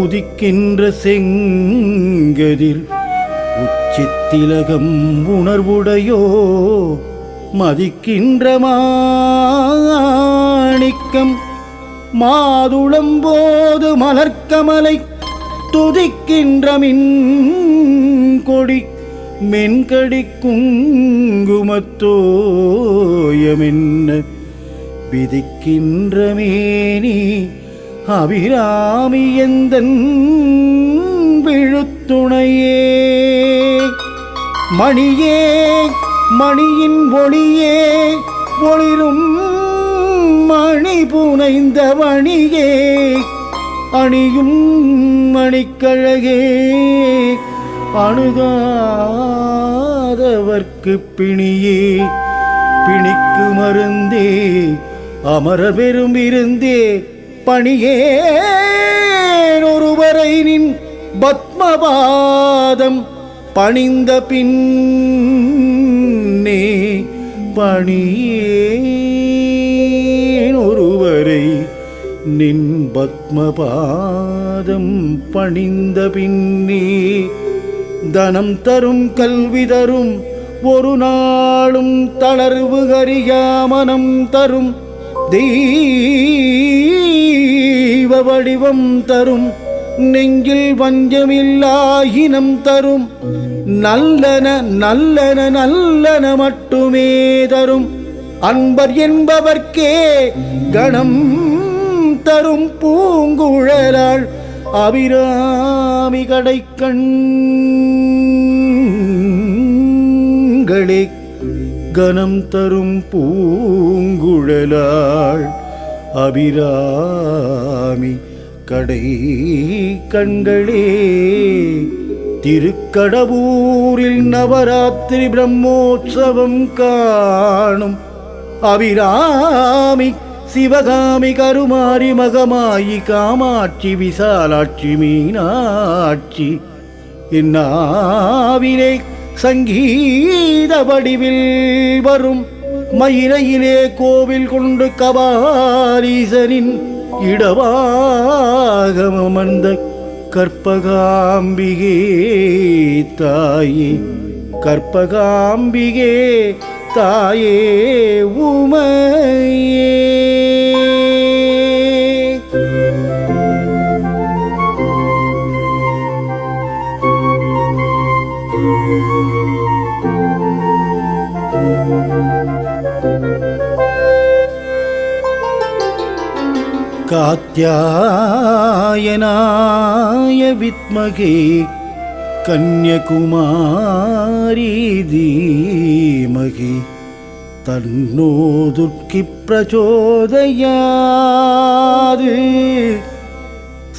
உதிக்கின்ற செங்கதிர் உச்சித்திலகம் உணர்வுடையோ மதிக்கின்ற மாணிக்கம். மாதுளம் போது மலர்க்கமலை துதிக்கின்ற மின் கொடி மென்கடி குங்குமத்தோயமென்ன. விதிக்கின்ற மேனி அபிராமி எந்தன் விழுத்துணையே? மணியே மணியின் ஒளியே ஒளிரும் மணி புனைந்த மணியே அணியும் மணிக்கழகே அணுகாதவர்க்கு பிணியே பிணிக்கு மருந்தே அமர பெரும் இருந்தே பணியேன் ஒருவரை நின் பத்மபாதம் பணிந்த பின்னே பணியேன் ஒருவரை நின் பத்மபாதம் பணிந்த பின்னே தனம் தரும் கல்வி தரும் ஒரு நாளும் தளர்வு கரியாமனம் தரும் தெய்வ வடிவம் தரும். நெஞ்சில் வஞ்சமில்லாயினம் தரும். நல்லன நல்லன நல்லன மட்டுமே தரும். அன்பர் என்பவர்க்கே கணம் தரும் பூங்குழலாள் அபிராமி கடைக்கண்களே கனம் தரும் பூங்குழலாள் அபிராமி கடை கண்களே. திருக்கடவூரில் நவராத்திரி பிரம்மோற்சவம் காணும் அபிராமி சிவகாமி கருமாரி மகமாயி காமாட்சி விசாலாட்சி மீனாட்சி. இந்நாவிலே சங்கீத வடிவில் வரும் மயிலையிலே கோவில் கொண்டு கபாலீசனின் இடவாகமந்த கற்பகாம்பிகே தாயே கற்பகாம்பிகே தாயே உமையே. कात्यायनाय विद्महे कन्यकुमारी धीमहि तन्नो दुर्गि प्रचोदयात्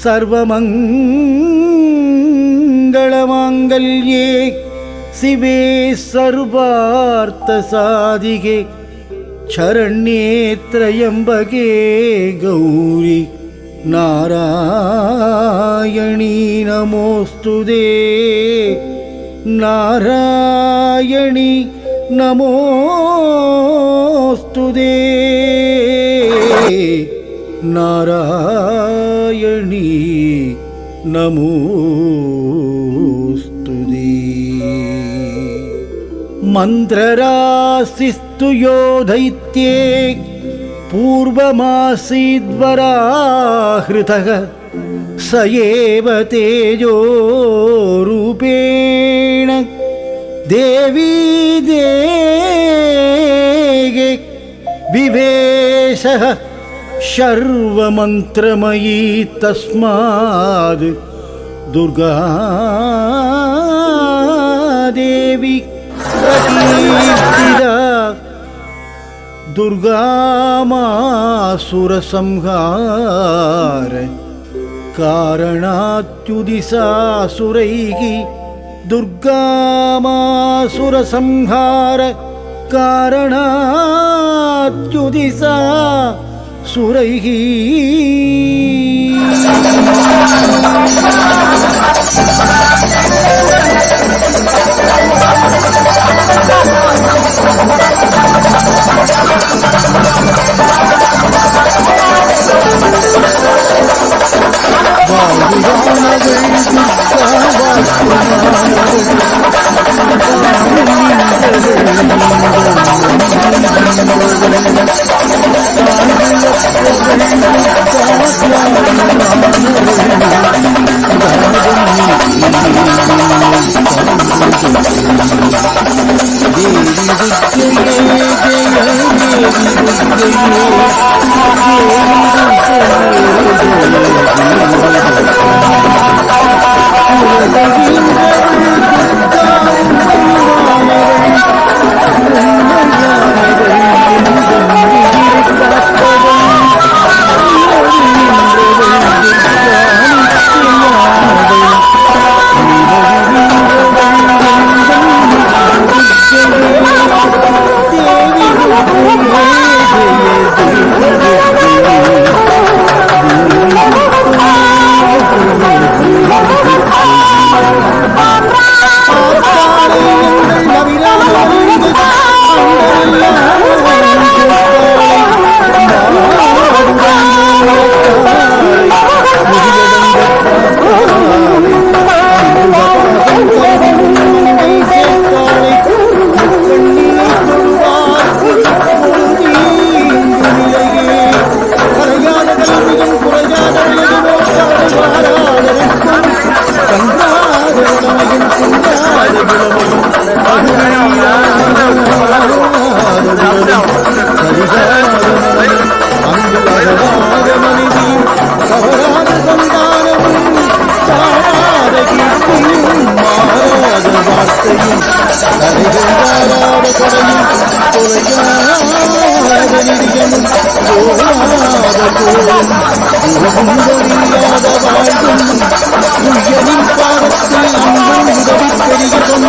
सर्वमङ्गलमाङ्गल्ये ಶಿವೇ ಸರ್ವಾರ್ಥ ಸಾಧಿಗೆ ಶರಣ್ಯೇತ್ರಯಂಬಗೆ ಗೌರಿ ನಾರಾಯಣೀ ನಮೋಸ್ತುದೇ ನಾರಾಯಣಿ ನಮೋಸ್ತುದೇ ನಾರಾಯಣಿ ನಮೋ मन्त्रराशिस्तु यो दैत्ये पूर्वमासीद्वराहृतः स एव तेजोरूपेण देवी देगे विवेशः शर्वमन्त्रमयी तस्माद् दुर्गा देवी प्रकीर्तिता दुर्गामासुरसंहार कारणात्युदिशासुरैः दुर्गामासुरसंहार कारणात्युदिशा सुरैः மனிதனும் போகாத போலும் அறியாத வாழ்வும் உயரின் பாவத்தில் அன்பும் உதவி பெருகிடும்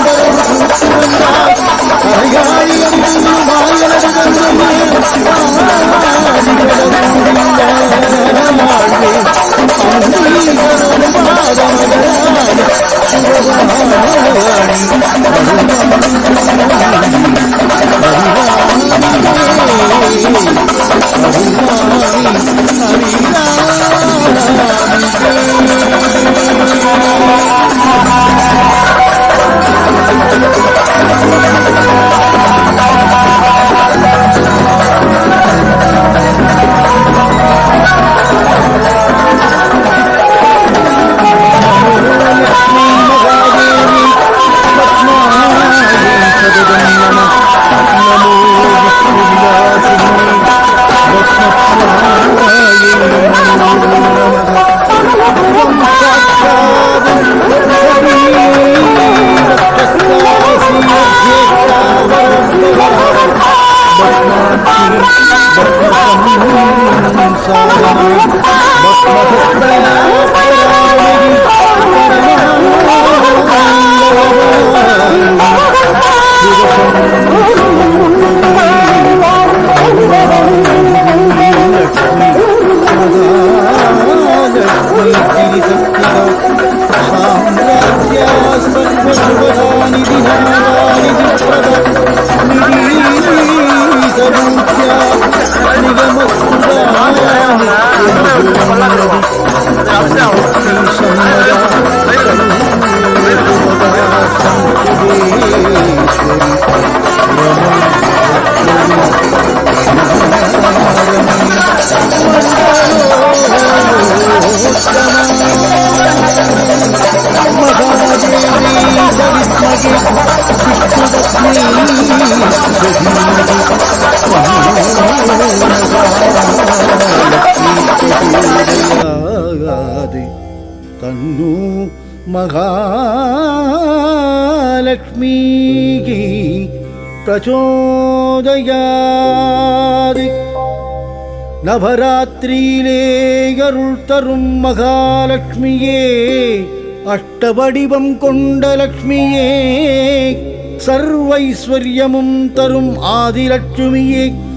மகாலட்சுமிகி பிரச்சோதயாது. நவராத்திரியிலே அருள் தரும் மகாலட்சுமியே அஷ்டவடிவம் கொண்ட லக்ஷ்மியே சர்வைஸ்வர்யமும் தரும் ஆதிலட்சுமியே.